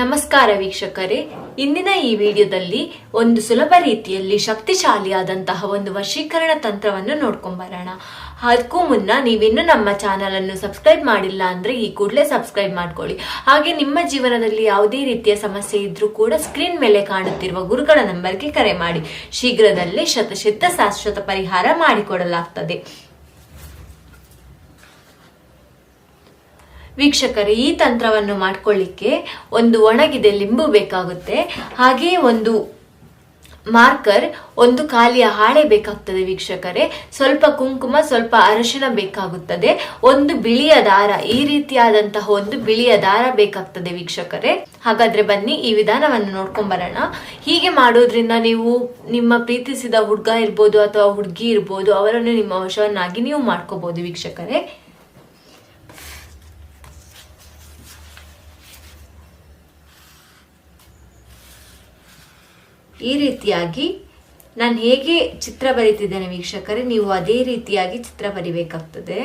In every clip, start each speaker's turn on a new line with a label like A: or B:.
A: ನಮಸ್ಕಾರ ವೀಕ್ಷಕರೇ. ಇಂದಿನ ಈ ವಿಡಿಯೋದಲ್ಲಿ ಒಂದು ಸುಲಭ ರೀತಿಯಲ್ಲಿ ಶಕ್ತಿಶಾಲಿಯಾದಂತಹ ಒಂದು ವಶೀಕರಣ ತಂತ್ರವನ್ನು ನೋಡ್ಕೊಂಬರೋಣ ಅದಕ್ಕೂ ಮುನ್ನ ನೀವಿನ್ನೂ ನಮ್ಮ ಚಾನಲ್ ಅನ್ನು ಸಬ್ಸ್ಕ್ರೈಬ್ ಮಾಡಿಲ್ಲ ಅಂದ್ರೆ ಈ ಕೂಡಲೇ ಸಬ್ಸ್ಕ್ರೈಬ್ ಮಾಡ್ಕೊಳ್ಳಿ. ಹಾಗೆ ನಿಮ್ಮ ಜೀವನದಲ್ಲಿ ಯಾವುದೇ ರೀತಿಯ ಸಮಸ್ಯೆ ಇದ್ರೂ ಕೂಡ ಸ್ಕ್ರೀನ್ ಮೇಲೆ ಕಾಣುತ್ತಿರುವ ಗುರುಗಳ ನಂಬರ್ಗೆ ಕರೆ ಮಾಡಿ. ಶೀಘ್ರದಲ್ಲೇ ಶತಶಿದ್ಧ ಶಾಶ್ವತ ಪರಿಹಾರ ಮಾಡಿಕೊಡಲಾಗ್ತದೆ. ವೀಕ್ಷಕರೇ, ಈ ತಂತ್ರವನ್ನು ಮಾಡ್ಕೊಳ್ಳಿಕ್ಕೆ ಒಂದು ಒಣಗಿದೆ ಲಿಂಬು ಬೇಕಾಗುತ್ತೆ. ಹಾಗೆಯೇ ಒಂದು ಮಾರ್ಕರ್, ಒಂದು ಖಾಲಿಯ ಹಾಳೆ ಬೇಕಾಗ್ತದೆ ವೀಕ್ಷಕರೇ. ಸ್ವಲ್ಪ ಕುಂಕುಮ, ಸ್ವಲ್ಪ ಅರಶಿನ ಬೇಕಾಗುತ್ತದೆ. ಒಂದು ಬಿಳಿಯ ದಾರ, ಈ ರೀತಿಯಾದಂತಹ ಒಂದು ಬಿಳಿಯ ದಾರ ಬೇಕಾಗ್ತದೆ ವೀಕ್ಷಕರೇ. ಹಾಗಾದ್ರೆ ಬನ್ನಿ, ಈ ವಿಧಾನವನ್ನು ನೋಡ್ಕೊಂಡ್ ಬರೋಣ ಹೀಗೆ ಮಾಡೋದ್ರಿಂದ ನೀವು ನಿಮ್ಮ ಪ್ರೀತಿಸಿದ ಹುಡ್ಗ ಇರ್ಬೋದು ಅಥವಾ ಹುಡುಗಿ ಇರ್ಬೋದು, ಅವರನ್ನು ನಿಮ್ಮ ವಶವನ್ನಾಗಿ ನೀವು ಮಾಡ್ಕೋಬಹುದು ವೀಕ್ಷಕರೇ. ಈ ರೀತಿಯಾಗಿ ನಾನು ಹೇಗೆ ಚಿತ್ರ ಬರಿತಿದ್ದೇನೆ ವೀಕ್ಷಕರೇ, ನೀವು ಅದೇ ರೀತಿಯಾಗಿ ಚಿತ್ರ ಬರಿಬೇಕಾಗ್ತದೆ.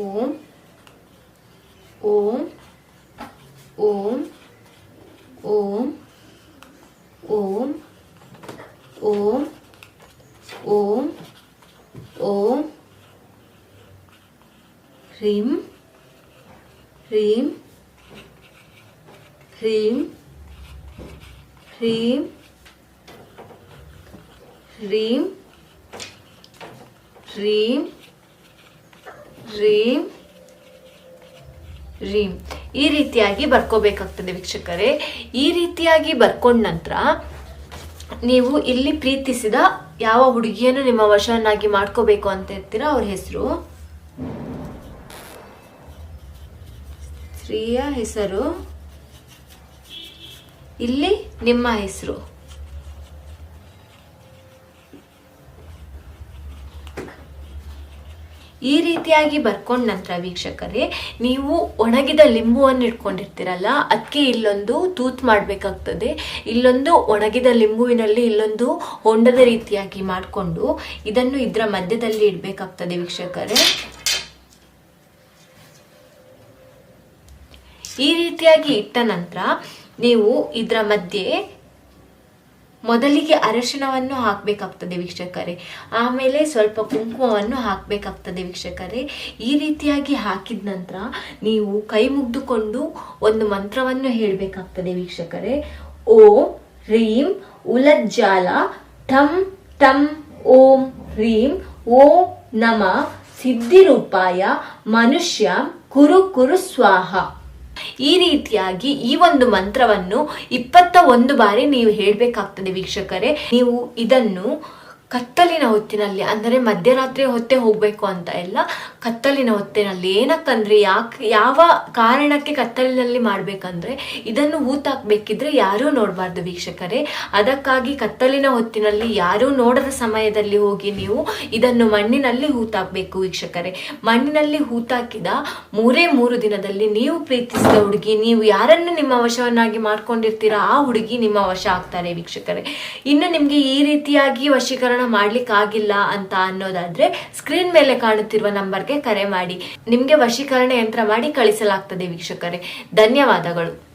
A: ಓಂ ಓಂ ಓಂ ಓಂ ಓಂ ಓಂ ಓಂ ಓಂ ಹ್ರೀಂ ಹ್ರೀಂ ಹ್ರೀಂ ಹ್ರೀಂ ಹ್ರೀಂ ಹ್ರೀಂ ಹ್ರೀಂ ರೀಂ ಈ ರೀತಿಯಾಗಿ ಬರ್ಕೋಬೇಕಾಗ್ತದೆ ವೀಕ್ಷಕರೇ. ಈ ರೀತಿಯಾಗಿ ಬರ್ಕೊಂಡ ನಂತರ ನೀವು ಇಲ್ಲಿ ಪ್ರೀತಿಸಿದ ಯಾವ ಹುಡುಗಿಯನ್ನು ನಿಮ್ಮ ವಶವನ್ನಾಗಿ ಮಾಡ್ಕೋಬೇಕು ಅಂತ ಇರ್ತೀರ ಅವ್ರ ಹೆಸರು? ಸ್ತ್ರೀಯ ಹೆಸರು. ಇಲ್ಲಿ ನಿಮ್ಮ ಹೆಸರು. ಈ ರೀತಿಯಾಗಿ ಬರ್ಕೊಂಡ ನಂತರ ವೀಕ್ಷಕರೇ, ನೀವು ಒಣಗಿದ ಲಿಂಬುವನ್ನು ಇಟ್ಕೊಂಡಿರ್ತೀರಲ್ಲ ಅದಕ್ಕೆ ಇಲ್ಲೊಂದು ತೂತ್ ಮಾಡಬೇಕಾಗ್ತದೆ. ಇಲ್ಲೊಂದು ಒಣಗಿದ ಲಿಂಬುವಿನಲ್ಲಿ ಇಲ್ಲೊಂದು ಹೊಂಡದ ರೀತಿಯಾಗಿ ಮಾಡಿಕೊಂಡು ಇದನ್ನು ಇದರ ಮಧ್ಯದಲ್ಲಿ ಇಡಬೇಕಾಗ್ತದೆ ವೀಕ್ಷಕರೇ. ಈ ರೀತಿಯಾಗಿ ಇಟ್ಟ ನಂತರ ನೀವು ಇದರ ಮಧ್ಯೆ ಮೊದಲಿಗೆ ಅರಶಿನವನ್ನು ಹಾಕಬೇಕಾಗ್ತದೆ ವೀಕ್ಷಕರೇ. ಆಮೇಲೆ ಸ್ವಲ್ಪ ಕುಂಕುಮವನ್ನು ಹಾಕಬೇಕಾಗ್ತದೆ ವೀಕ್ಷಕರೇ. ಈ ರೀತಿಯಾಗಿ ಹಾಕಿದ ನಂತರ ನೀವು ಕೈ ಮುಗ್ದುಕೊಂಡು ಒಂದು ಮಂತ್ರವನ್ನು ಹೇಳಬೇಕಾಗ್ತದೆ ವೀಕ್ಷಕರೇ. ಓಂ ರೀಂ ಉಲಜ್ಜಾಲ ಠಂ ಟಂ ಓಂ ಹ್ರೀಂ ಓಂ ನಮ ಸಿದ್ಧಿರೂಪಾಯ ಮನುಷ್ಯ ಕುರು ಕುರು ಸ್ವಾಹ. ಈ ರೀತಿಯಾಗಿ ಈ ಒಂದು ಮಂತ್ರವನ್ನು ಇಪ್ಪತ್ತ ಒಂದು ಬಾರಿ ನೀವು ಹೇಳಬೇಕಾಗ್ತದೆ ವೀಕ್ಷಕರೇ. ನೀವು ಇದನ್ನು ಕತ್ತಲಿನ ಹೊತ್ತಿನಲ್ಲಿ, ಅಂದರೆ ಮಧ್ಯರಾತ್ರಿ ಹೊತ್ತೆ ಹೋಗಬೇಕು ಅಂತ ಇಲ್ಲ ಕತ್ತಲಿನ ಹೊತ್ತಿನಲ್ಲಿ ಏನಕ್ಕಂದ್ರೆ ಯಾಕೆ, ಯಾವ ಕಾರಣಕ್ಕೆ ಕತ್ತಲಿನಲ್ಲಿ ಮಾಡಬೇಕಂದ್ರೆ, ಇದನ್ನು ಹೂತಾಕಬೇಕಿದ್ರೆ ಯಾರೂ ನೋಡಬಾರ್ದು ವೀಕ್ಷಕರೇ. ಅದಕ್ಕಾಗಿ ಕತ್ತಲಿನ ಹೊತ್ತಿನಲ್ಲಿ ಯಾರೂ ನೋಡದ ಸಮಯದಲ್ಲಿ ಹೋಗಿ ನೀವು ಇದನ್ನು ಮಣ್ಣಿನಲ್ಲಿ ಹೂತಾಕಬೇಕು ವೀಕ್ಷಕರೇ. ಮಣ್ಣಿನಲ್ಲಿ ಹೂತಾಕಿದ ಮೂರೇ ಮೂರು ದಿನದಲ್ಲಿ ನೀವು ಪ್ರೀತಿಸಿದ ಹುಡುಗಿ, ನೀವು ಯಾರನ್ನು ನಿಮ್ಮ ವಶವನ್ನಾಗಿ ಮಾಡ್ಕೊಂಡಿರ್ತೀರಾ, ಆ ಹುಡುಗಿ ನಿಮ್ಮ ವಶ ಆಗ್ತಾರೆ ವೀಕ್ಷಕರೇ. ಇನ್ನು ನಿಮಗೆ ಈ ರೀತಿಯಾಗಿ ವಶೀಕರಣ ಮಾಡ್ಲಿಕ್ಕೆ ಆಗಿಲ್ಲ ಅಂತ ಅನ್ನೋದಾದ್ರೆ ಸ್ಕ್ರೀನ್ ಮೇಲೆ ಕಾಣುತ್ತಿರುವ ನಂಬರ್ಗೆ ಕರೆ ಮಾಡಿ. ನಿಮ್ಗೆ ವಶೀಕರಣ ಯಂತ್ರ ಮಾಡಿ ಕಳಿಸಲಾಗ್ತದೆ ವೀಕ್ಷಕರೇ. ಧನ್ಯವಾದಗಳು.